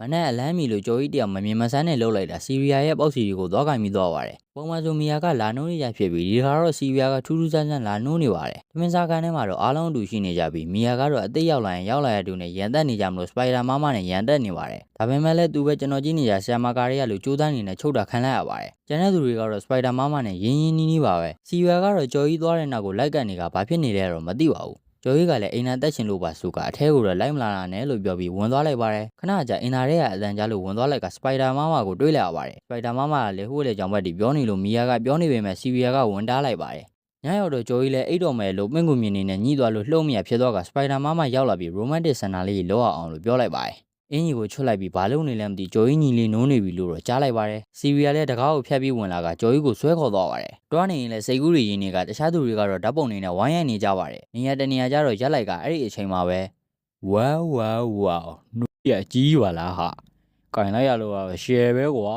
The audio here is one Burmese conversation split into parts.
မနဲ့အလန်းမီလိုကြော်ကြီးတယောက်မမြင်မဆန်းနဲ့လှုပ်လိုက်တာစီးရီးယားရဲ့ပေါက်စီတွေကိုသွားကင်ပြီးသွားပါတယ်ပုံမှန်ဆိုမီယာကလာနှုံးနေကြဖြစ်ပြီးဒီခါတော့စီးရီးယားကထူးထူးဆန်းဆန်းလာနှုံးနေပါတယ်တမင်စားကန်ထဲမှာတော့အားလုံးအတူရှိနေကြပြီးမီယာကတော့အသက်ရောက်လာရင်ရောက်လာရတူနဲ့ရန်တက်နေကြမလို့စပိုင်ဒါမမနဲ့ရန်တက်နေပါတယ်ဒါပေမဲ့လည်းသူပဲကျွန်တော်ကြည့်နေကြဆရာမကာရီကလိုကြိုးစားနေတဲ့ချုပ်တာခံလိုက်ရပါတယ်ကျန်တဲ့သူတွေကတော့စပိုင်ဒါမမနဲ့ရင်းရင်းနှီးနှီးပါပဲစီးရီးယားကတော့ကြော်ကြီးသွားတဲ့နောက်ကိုလိုက်ကန်နေတာဘာဖြစ်နေလဲတော့မသိပါဘူး ကျော်ကြီးကလည်းအိမ်နာတက်ရှင်လို့ပါဆိုကအထဲကိုတော့လိုက်မလာတာနဲ့လို့ပြောပြီးဝင်သွားလိုက်ပါတယ်ခဏကြာအင်နာရဲကအတန်ကြားလို့ဝင်သွားလိုက်ကစပိုင်ဒါမမကိုတွေးလိုက်ရပါတယ်စပိုင်ဒါမမကလည်းဟိုးလေကြောင်ဘက်တီပြောနေလို့မီယာကပြောနေပေမဲ့စီဗီယာကဝင်တားလိုက်ပါတယ်ညရောက်တော့ကျော်ကြီးလည်းအိတ်တော်မယ်လို့မင်းကူမြင်နေနဲ့ညှိသွားလို့လှုပ်မြဖြစ်သွားကစပိုင်ဒါမမရောက်လာပြီးရိုမန်တစ်ဆန်နာလေးလောက်အောင်လို့ပြောလိုက်ပါတယ် အင်းကြီးကိုချွတ်လိုက်ပြီးဘာလို့နေလဲမသိဂျိုကြီးညီလေးနိုးနေပြီလို့တော့ကြားလိုက်ပါတယ်စီဗီယာလည်းတကားကိုဖျက်ပြီးဝင်လာကဂျိုကြီးကိုဆွဲခေါ်သွားပါတယ်တွားနေရင်လည်းစိတ်ကူးတွေရင်းနေကတခြားသူတွေကတော့ဓာတ်ပုံတွေနဲ့ဝိုင်းရိုက်နေကြပါတယ်နေရာတနေရာကျတော့ရက်လိုက်ကအဲ့ဒီအချိန်မှာပဲဝါဝါဝါနူရကြီးပါလားဟာကင်လိုက်ရလို့ပါရှယ်ပဲကွာ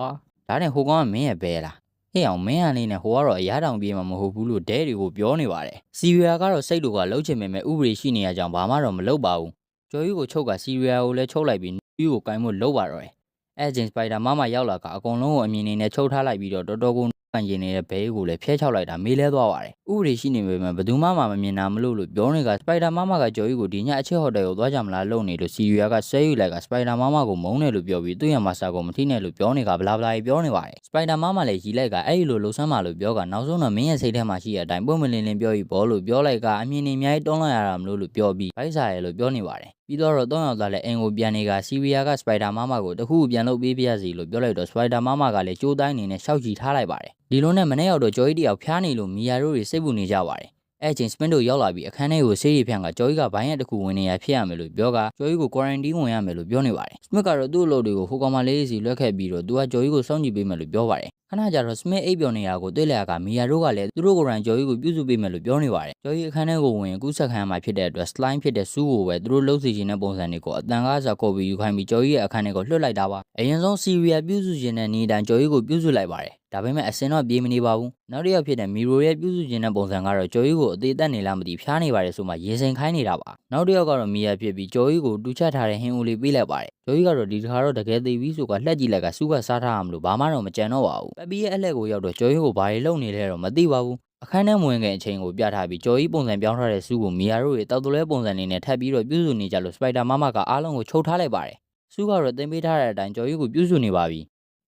ဒါနဲ့ဟိုကောင်ကမင်းရဲ့ဘဲလားဟေ့အောင်မင်းဟာလေးနဲ့ဟိုကတော့အရာတောင်ပြေးမှာမဟုတ်ဘူးလို့ဒဲတွေကိုပြောနေပါတယ်စီဗီယာကတော့စိတ်တို့ကလှုပ်ချင်ပေမဲ့ဥပဒေရှိနေရကြောင်းဘာမှတော့မလုပ်ပါဘူး ကျော်ကြီးကိုချုပ်ကစီဗီယာကိုလည်းချုပ်လိုက်ပြီးကြီးကိုကင်ဖို့လှုပ်ပါတော့တယ်။အဲဂျင်စပိုက်ဒါမမရောက်လာကအကုန်လုံးကိုအမြင်နေနဲ့ချုပ်ထားလိုက်ပြီးတော့တော်တော်ကိုကန်ရင်နေတဲ့ဘဲကိုလည်းဖျဲချောက်လိုက်တာမေးလဲသွားပါတယ်။ဥပဒေရှိနေပေမဲ့ဘယ်သူမှမမြင်တာမလို့လို့ပြောနေကစပိုက်ဒါမမကကြော်ကြီးကိုဒီညအချစ်ဟိုတယ်ကိုသွားကြမလားလုံနေလို့စီရီယာကဆဲယူလိုက်ကစပိုက်ဒါမမကိုမုန်းတယ်လို့ပြောပြီးသူ့ရမစာကိုမထိနဲ့လို့ပြောနေကဘလာဘလာကြီးပြောနေပါတယ်။စပိုက်ဒါမမလည်းရီလိုက်ကအဲ့ဒီလိုလှုပ်ဆမ်းပါလို့ပြောကနောက်ဆုံးတော့မင်းရဲ့စိတ်ထဲမှာရှိတဲ့အတိုင်းပုံမလင်းလင်းပြောပြီးဘောလို့ပြောလိုက်ကအမြင်နေအများကြီးတွန်းလိုက်ရတာမလို့လို့ပြောပြီးဗိုက်စာရဲလို့ပြောနေပါတယ်။ ပြီးတော့တော့တောင်းရောက်သားလဲအင်ကိုပြန်နေကစီဗီယာကစပိုက်ဒါမမကိုတခုပြန်လုပ်ပေးပြရစီလို့ပြောလိုက်တော့စပိုက်ဒါမမကလည်းကြိုးတိုင်းနေနဲ့ရှောက်ကြည့်ထားလိုက်ပါတယ်ဒီလိုနဲ့မနေ့ရောက်တော့ဂျော်ကြီးတယောက်ဖျားနေလို့မီယာတို့တွေစိတ်ပူနေကြပါတယ် အဲ့ချိန်စပင်တို့ရောက်လာပြီးအခန်းထဲကိုဆေးရီဖြန့်ကဂျော်ကြီးကဘိုင်းရက်တစ်ခုဝင်နေရဖြစ်ရမယ်လို့ပြောကဂျော်ကြီးကို quarantine ဝင်ရမယ်လို့ပြောနေပါတယ်စမစ်ကတော့သူ့အလုပ်တွေကိုဟိုကောင်မလေးစီလွှက်ခဲ့ပြီးတော့သူကဂျော်ကြီးကိုစောင့်ကြည့်ပေးမယ်လို့ပြောပါတယ်ခဏကြာတော့စမစ်အိပ်ပျော်နေရကိုတွေ့လျာကမီယာတို့ကလည်းသူတို့ကိုယ်တိုင်ဂျော်ကြီးကိုပြုစုပေးမယ်လို့ပြောနေပါတယ်ဂျော်ကြီးအခန်းထဲကိုဝင်ကူးဆက်ခံရမှာဖြစ်တဲ့အတွက် slime ဖြစ်တဲ့စူးကိုပဲသူတို့လှုပ်စီခြင်းတဲ့ပုံစံတွေကိုအတန်ကားစာကော်ပီယူခိုင်းပြီးဂျော်ကြီးရဲ့အခန်းထဲကိုလွှတ်လိုက်တာပါအရင်ဆုံးစီရီယာပြုစုခြင်းတဲ့နေတိုင်းဂျော်ကြီးကိုပြုစုလိုက်ပါတယ်ဒါပေမဲ့အစင်တော့ပြေးမနေပါဘူးနောက်တစ်ယောက်ဖြစ်တဲ့မီရိုရဲ့ပြုစုခြင်းတဲ့ပုံစံကတော့ဂျိုကြီးကိုအသေးသက်နေလားမသိဖျားနေပါတယ်ဆိုမှရေစိန်ခိုင်းနေတာပါနောက်တစ်ယောက်ကတော့မီယာဖြစ်ပြီးဂျိုကြီးကိုတူချက်ထားတဲ့ဟင်းဦးလေးပေးလိုက်ပါတယ်ဂျိုကြီးကတော့ဒီတစ်ခါတော့တကယ်သေးပြီဆိုကလှက်ကြည့်လိုက်ကစူးကစားထားအောင်လို့ဘာမှတော့မကြံတော့ပါဘူးပပီရဲ့အလှက်ကိုရောက်တော့ဂျိုကြီးကိုဘာတွေလုပ်နေလဲတော့မသိပါဘူးအခန်းထဲမဝင်ခင်အချိန်ကိုပြထားပြီးကြော်ကြီးပုံစံပြောင်းထားတဲ့စူးကိုမီယာတို့ရဲ့တောက်တလဲပုံစံနေနဲ့ထပ်ပြီးတော့ပြုစုနေကြလို့စပိုက်ဒါမမကအားလုံးကိုချုပ်ထားလိုက်ပါတယ်စူးကတော့တင်ပေးထားတဲ့အတိုင်းကြော်ကြီးကိုပြုစုနေပါပြီ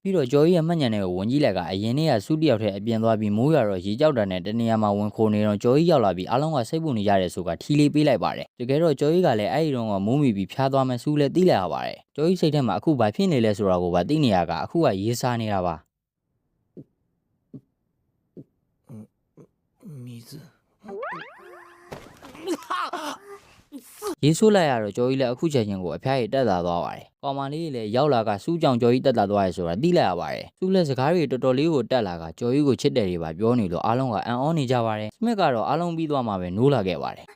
ပြီးတော့ဂျော်ကြီးရဲ့မှတ်ညံတဲ့ကိုဝင်ကြည့်လိုက်ကအရင်နေ့ကစူးတယောက်တည်းအပြင်သွားပြီးမိုးရွာတော့ရေကြောက်တာနဲ့တနေရာမှာဝင်ခိုနေတော့ဂျော်ကြီးရောက်လာပြီးအားလုံးကစိတ်ပူနေကြတယ်ဆိုကထီလေးပေးလိုက်ပါတယ်တကယ်တော့ဂျော်ကြီးကလည်းအဲ့ဒီတော့ကမိုးမီပြီးဖျားသွားမှစူးလည်းတီးလိုက်ရပါတယ်ဂျော်ကြီးစိတ်ထဲမှာအခုဘာဖြစ်နေလဲဆိုတာကိုပါသိနေရကအခုကရေးစားနေတာပါ水。 ရေးဆိုးလိုက်ရတော့ကျော်ကြီးလည်းအခုချက်ချင်းကိုအဖျားရည်တက်လာသွားပါတယ်။ကောင်မလေးကြီးလည်းရောက်လာကစူးကြောင်ကျော်ကြီးတက်လာသွားရဆိုတာသိလိုက်ရပါတယ်။သူ့လက်စကားတွေတော်တော်လေးကိုတက်လာကကျော်ကြီးကိုချစ်တယ်တွေပါပြောနေလို့အားလုံးကအံ့ဩနေကြပါတယ်။စမစ်ကတော့အားလုံးပြီးသွားမှပဲနိုးလာခဲ့ပါတယ်။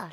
အာ